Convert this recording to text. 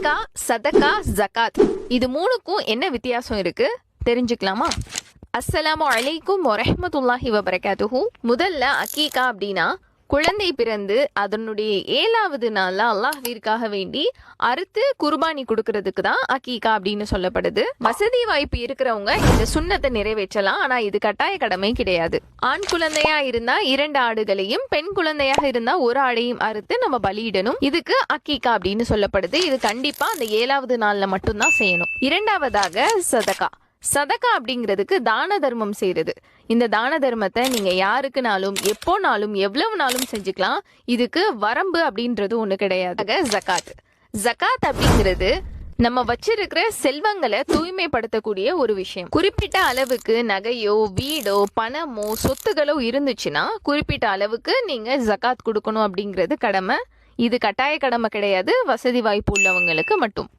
சதக்கா சதகா ஜகாத் இது மூணுக்கும் என்ன வித்தியாசம் இருக்கு? தெரிஞ்சுக்கலாமா? அஸ்ஸலாமு அலைக்கும் வரஹ்மத்துல்லாஹி வபரகாத்துஹூ. முதல்ல அக்கீகா அப்படின்னா குழந்தை பிறந்து அதனுடைய ஏழாவது நாள்ல அல்லாஹ்விற்காக வேண்டி அறுத்து குர்பானி கொடுக்கறதுக்கு தான் அக்கீகா அப்படின்னு சொல்லப்படுது. வசதி வாய்ப்பு இருக்கிறவங்க இந்த சுண்ணத்தை நிறைவேற்றலாம். ஆனா இது கட்டாய கடமை கிடையாது. ஆண் குழந்தையா இருந்தா இரண்டு ஆடுகளையும் பெண் குழந்தையாக இருந்தா ஒரு ஆடையும் அறுத்து நம்ம பலியிடணும். இதுக்கு அக்கீகா அப்படின்னு சொல்லப்படுது. இது கண்டிப்பா அந்த ஏழாவது நாள்ல மட்டும்தான் செய்யணும். இரண்டாவதாக சதகா சதகா அப்படிங்கிறதுக்கு தான தர்மம் செய்யறது. இந்த தான தர்மத்தை நீங்க யாருக்குனாலும் எப்போனாலும் எவ்வளவு நாளும் செஞ்சுக்கலாம். இதுக்கு வரம்பு அப்படின்றது ஒண்ணு கிடையாது. ஜக்காத். ஜகாத் அப்படிங்கிறது நம்ம வச்சிருக்கிற செல்வங்களை தூய்மைப்படுத்தக்கூடிய ஒரு விஷயம். குறிப்பிட்ட அளவுக்கு நகையோ வீடோ பணமோ சொத்துகளோ இருந்துச்சுன்னா குறிப்பிட்ட அளவுக்கு நீங்க ஜக்காத் கொடுக்கணும் அப்படிங்கிறது கடமை. இது கட்டாய கடமை கிடையாது. வசதி வாய்ப்பு உள்ளவங்களுக்கு மட்டும்.